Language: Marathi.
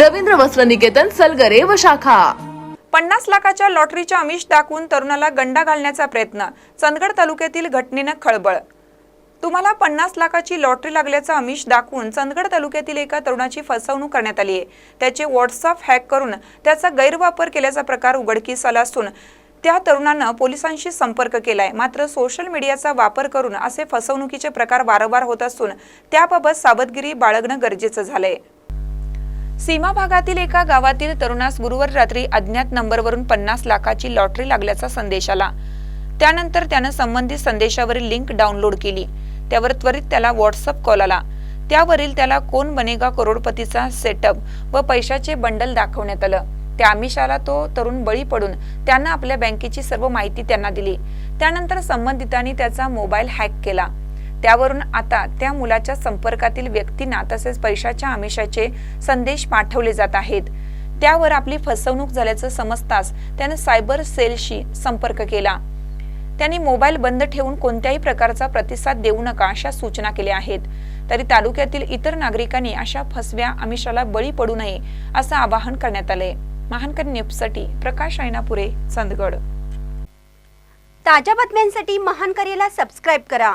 रवींद्र वस्त्र निकेतन सलगरे व शाखा. पन्नास लाखाच्या लॉटरीचे आमिष दाखवून तरुणाला गंडा घालण्याचा प्रयत्न चंदगड तालुक्यातील घटनेनं खळबळ. तुम्हाला पन्नास लाखाची लॉटरी लागल्याचं आमिष दाखवून चंदगड तालुक्यातील एका तरुणाची फसवणूक करण्यात आली आहे. त्याचे व्हॉट्सअप हॅक करून त्याचा गैरवापर केल्याचा प्रकार उघडकीस आला असून त्या तरुणानं पोलिसांशी संपर्क केलाय. मात्र सोशल मीडियाचा वापर करून असे फसवणुकीचे प्रकार वारंवार होत असून त्याबाबत सावधगिरी बाळगणं गरजेचं झालंय. सीमा भागातील एका गावातील तरुणास गुरुवार रात्री अज्ञात नंबरवरून पन्नास लाखाची लॉटरी लागल्याचा संदेश आला. त्यानंतर त्यानं संबंधित संदेशावरील लिंक डाउनलोड केली. त्यावर त्वरित त्याला व्हॉट्सअप कॉल आला. त्यावरील त्याला कोण बनेगा करोडपतीचा सेटअप व पैशाचे बंडल दाखवण्यात आलं. त्या आमिषाला तो तरुण बळी पडून त्यानं आपल्या बँकेची सर्व माहिती त्यांना दिली. त्यानंतर संबंधितांनी त्याचा मोबाईल हॅक केला. त्यावरून आता त्या मुलाच्या संपर्कातील व्यक्तींना तसेच पैशाच्या आमिषाचे संदेश पाठवले जात आहेत. त्यावर आपली फसवणूक झाल्याचं समजताच त्यानं सायबर सेलशी संपर्क केला. त्यांनी मोबाईल बंद ठेवून कोणत्याही प्रकारचा प्रतिसाद देऊ नका अशा सूचना केल्या आहेत. तरी तालुक्यातील इतर नागरिकांनी अशा फसव्या आमिषाला बळी पडू नये असं आवाहन करण्यात आलंय. महानकर न्यूजसाठी प्रकाश ऐनापुरे चंदगड. ताज्या बातम्यांसाठी महानकरेला सबस्क्राईब करा.